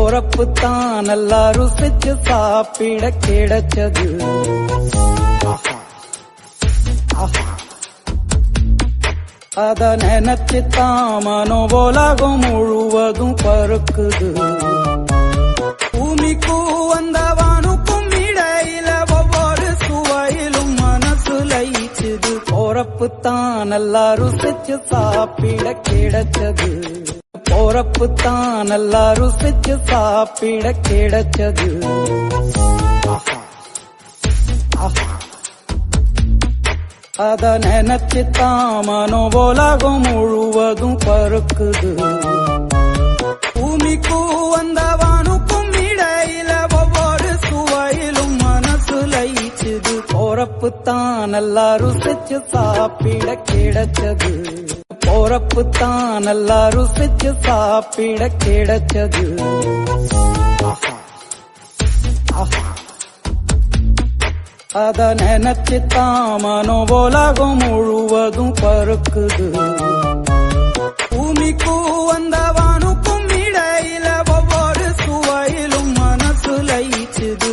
போறப்பு தான் நல்லா ருசிச்சு சாப்பிட கிடைச்சது. அத நினைச்சு தான் மனோ உலகம் முழுவதும் பருக்குது பூமிக்கும் வந்தவானுக்கும் இடையில ஒவ்வொரு சுவையிலும் மனசு லயிச்சது போறப்பு தான் நல்லா ருசிச்சு சாப்பிட கிடைச்சது. போறப்பு தான் நல்லா ருசிச்சு சாப்பிட கிடைச்சது. அத நினைச்சு தாமனோ மனோ உலகம் முழுவதும் பருக்குது பூமிக்கும் வந்தவனுக்கும் இடையில ஒவ்வொரு சுவையிலும் மனசு லயிச்சுது போறப்பு தான் நல்லா ருசிச்சு சாப்பிட கிடைச்சது. போறப்பு தான் நல்லா ருசிச்சு சாப்பிட கிடைச்சது. அத நினைச்சு தான் மனோ உலகம் முழுவதும் பருக்குது பூமிக்கும் வந்தவானுக்கும் இடையில ஒவ்வொரு சுவையிலும் மனசு லயிச்சுது.